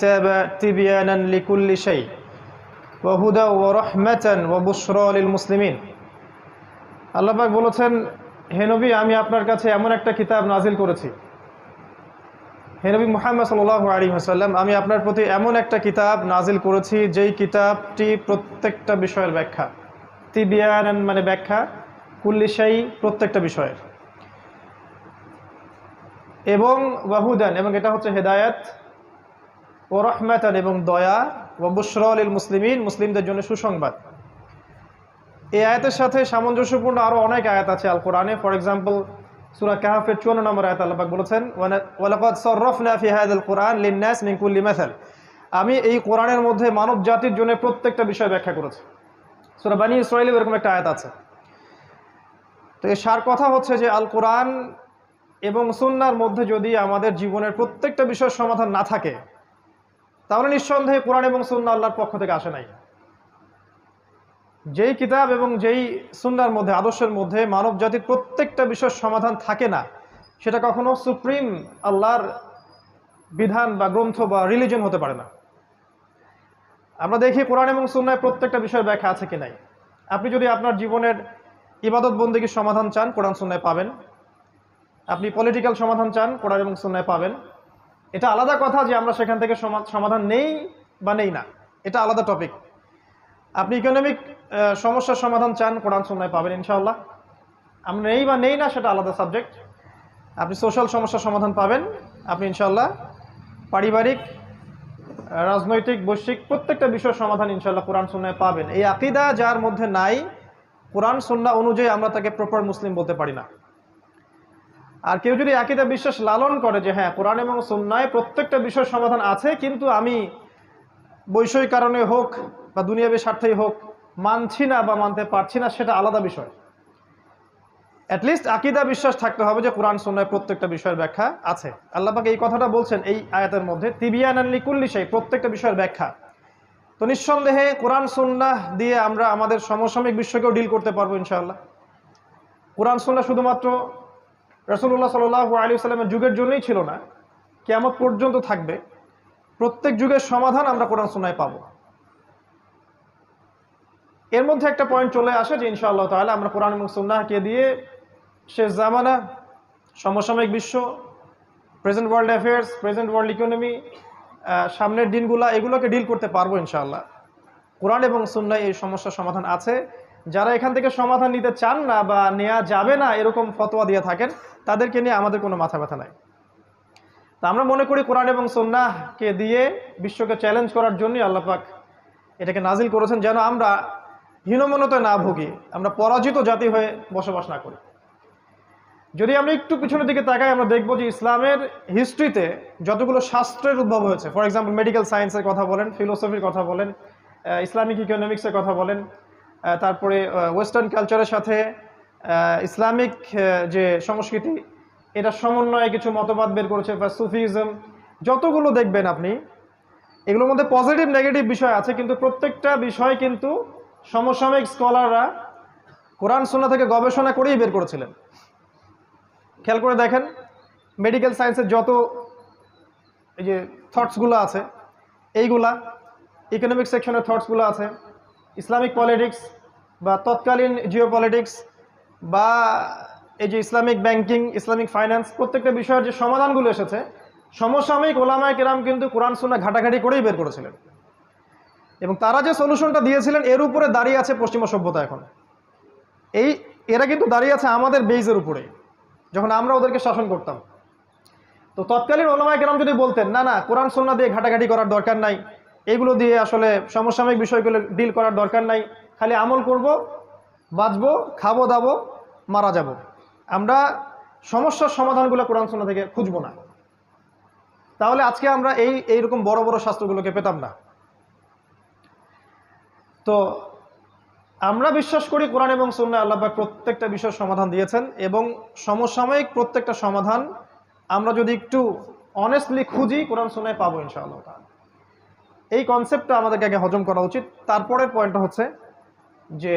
الكتاب تبيانا لكل شيء وهدى ورحمة وبشرى للمسلمين আল্লাহ পাক বলেছেন হে নবী আমি আপনার কাছে এমন একটা কিতাব নাজিল করেছি হে নবী মুহাম্মদ সাল্লাহ আলী হাসাল্লাম আমি আপনার প্রতি এমন একটা কিতাব নাজিল করেছি যেই কিতাবটি প্রত্যেকটা বিষয়ের ব্যাখ্যা তিবিয়ান মানে ব্যাখ্যা কুল্লিশাই প্রত্যেকটা বিষয়ের এবং ওয়াহুদান এবং এটা হচ্ছে হেদায়াত ও রহমাতান এবং দয়া ও বুসরল মুসলিমিন, মুসলিমদের জন্য সুসংবাদ। এই আয়াতের সাথে সামঞ্জস্যপূর্ণ আরও অনেক আয়াত আছে আল কোরআনে ফর এক্সাম্পল সুরা কাহাফের চুয়ান্ন নম্বর আয়াত আল্লাহ বলেছেন ওয়ালাকাদ হাযাল কোরআন আমি এই কোরআনের মধ্যে মানব জাতির জন্য প্রত্যেকটা বিষয় ব্যাখ্যা করেছি। সুরা বানি ইসরাইলে এরকম একটা আয়াত আছে। তো এর সার কথা হচ্ছে যে আল কোরআন এবং সুন্নার মধ্যে যদি আমাদের জীবনের প্রত্যেকটা বিষয়ের সমাধান না থাকে তাহলে নিঃসন্দেহে কোরআন এবং সুন্না আল্লাহর পক্ষ থেকে আসে নাই। যেই কিতাব এবং যেই সুন্নার মধ্যে, আদর্শের মধ্যে মানব জাতির প্রত্যেকটা বিষয়ের সমাধান থাকে না, সেটা কখনো সুপ্রিম আল্লাহর বিধান বা গ্রন্থ বা রিলিজন হতে পারে না। আমরা দেখি কোরআন এবং সুন্নায় প্রত্যেকটা বিষয়ের ব্যাখ্যা আছে কি নাই। আপনি যদি আপনার জীবনের ইবাদত বন্দীগীর সমাধান চান, কোরআন সুন্নায় পাবেন। আপনি পলিটিক্যাল সমাধান চান, কোরআন এবং সুন্নায় পাবেন। এটা আলাদা কথা যে আমরা সেখান থেকে সমাধান নেই বা নেই না। এটা আলাদা টপিক আপনি ইকোনমিক সমস্যার সমাধান চান, কোরআন সুন্নায় পাবেন ইনশাআল্লাহ। আমরা নেই বা নেই না, সেটা আলাদা সাবজেক্ট আপনি সোশ্যাল সমস্যার সমাধান পাবেন, আপনি ইনশাআল্লাহ পারিবারিক রাজনৈতিক, বৈশ্বিক প্রত্যেকটা বিষয়ের সমাধান ইনশাআল্লাহ কোরআন সুন্নায় পাবেন। এই আকিদা যার মধ্যে নাই, কোরআন সুন্না অনুযায়ী আমরা তাকে প্রপার মুসলিম বলতে পারি না। আর কেউ যদি আকিদা বিশ্বাস লালন করে যে হ্যাঁ কোরআন এবং সুন্নায় প্রত্যেকটা বিষয়ের সমাধান আছে, কিন্তু আমি বৈষয়িক কারণে হোক বা দুনিয়াবী স্বার্থেই হোক মানছি না বা মানতে পারছি না, সেটা আলাদা বিষয়। অ্যাটলিস্ট আকিদা বিশ্বাস থাকতে হবে যে কোরআন সুন্নায় প্রত্যেকটা বিষয়ের ব্যাখ্যা আছে। আল্লাপাকে এই কথাটা বলছেন এই আয়াতের মধ্যে তিবিয়ান আনলি কুল্লি সেই প্রত্যেকটা বিষয়ের ব্যাখ্যা। তো নিঃসন্দেহে কোরআন সুন্না দিয়ে আমরা আমাদের সমসাময়িক বিশ্বকেও ডিল করতে পারব ইনশাআল্লাহ। কোরআন সুন্না শুধুমাত্র রসুল্লাহ সাল আলী সাল্লামের যুগের জন্যই ছিল না। কেমন পর্যন্ত থাকবে। প্রত্যেক যুগের সমাধান আমরা কোরআন সুন্নায় পাবো। এর মধ্যে একটা পয়েন্ট চলে আসে যে ইনশাআল্লাহ তাহলে আমরা কোরআন এবং সুন্নাহকে দিয়ে শেষ জামানা, সমসাময়িক বিশ্ব present world affairs present world economy সামনের দিনগুলা এগুলোকে ডিল করতে পারব ইনশাআল্লাহ। কোরআন এবং সুন্নায় এই সমস্যার সমাধান আছে। যারা এখান থেকে সমাধান নিতে চান না বা নেওয়া যাবে না, এরকম ফতোয়া দিয়ে থাকেন, তাদেরকে নিয়ে আমাদের কোনো মাথা ব্যথা নাই। তা আমরা মনে করি কোরআন এবং সন্ন্যাহকে দিয়ে বিশ্বকে চ্যালেঞ্জ করার জন্যই আল্লাপাক এটাকে নাজিল করেছেন, যেন আমরা হীনমনতায় না ভুগি, আমরা পরাজিত জাতি হয়ে বসবাস না করি। যদি আমরা একটু পিছনের দিকে তাকাই, আমরা দেখব যে ইসলামের হিস্ট্রিতে যতগুলো শাস্ত্রের উদ্ভব হয়েছে ফর এক্সাম্পল মেডিকেল সায়েন্সের কথা বলেন ফিলোসফির কথা বলেন ইসলামিক ইকোনমিক্সের কথা বলেন তারপরে ওয়েস্টার্ন কালচারের সাথে ইসলামিক যে সংস্কৃতি এটা সমন্বয়ে কিছু মতবাদ বের করেছে বা সুফিজম যতগুলো দেখবেন আপনি, এগুলোর মধ্যে পজিটিভ নেগেটিভ বিষয় আছে, কিন্তু প্রত্যেকটা বিষয় কিন্তু সমসাময়িক স্কলাররা কোরআন সোনা থেকে গবেষণা করেই বের করেছিলেন। খেয়াল করে দেখেন মেডিকেল সায়েন্সের যত এই যে থটসগুলো আছে, এইগুলা ইকোনমিক সেকশনের থটসগুলো আছে ইসলামিক পলিটিক্স বা তৎকালীন জিও পলিটিক্স বা এই যে ইসলামিক ব্যাংকিং, ইসলামিক ফাইন্যান্স, প্রত্যেকটা বিষয়ের যে সমাধানগুলো এসেছে, সমসাময়িক ওলামায় কেরাম কিন্তু কোরআন সুন্না ঘাটাঘাটি করেই বের করেছিলেন। এবং তারা যে সলিউশনটা দিয়েছিলেন, এর উপরে দাঁড়িয়ে আছে পশ্চিমা সভ্যতা এখন। এই, এরা কিন্তু দাঁড়িয়ে আছে আমাদের বেইজের উপরে যখন আমরা ওদেরকে শাসন করতাম। তো তৎকালীন ওলামায় কেরাম যদি বলতেন, না না, কোরআন সন্না দিয়ে ঘাটাঘাটি করার দরকার নাই এগুলো দিয়ে আসলে সমসাময়িক বিষয়গুলো ডিল করার দরকার নাই। খালি আমল করব, বাঁচবো, খাব, দাবো, মারা যাব। আমরা সমস্যার সমাধানগুলো কোরআন সন্না থেকে খুঁজবো না। তাহলে আজকে আমরা এই, এইরকম বড় বড় শাস্ত্রগুলোকে পেতাম না। তো আমরা বিশ্বাস করি কোরআন এবং সুন্না আল্লাহবাক প্রত্যেকটা বিষয় সমাধান দিয়েছেন এবং সমসাময়িক প্রত্যেকটা সমাধান আমরা যদি একটু অনেস্টলি খুঁজি, কোরআন সুন্নায় পাবো ইনশাআল্লাহ এই কনসেপ্টটা আমাদেরকে আগে হজম করা উচিত। তারপরের পয়েন্টটা হচ্ছে যে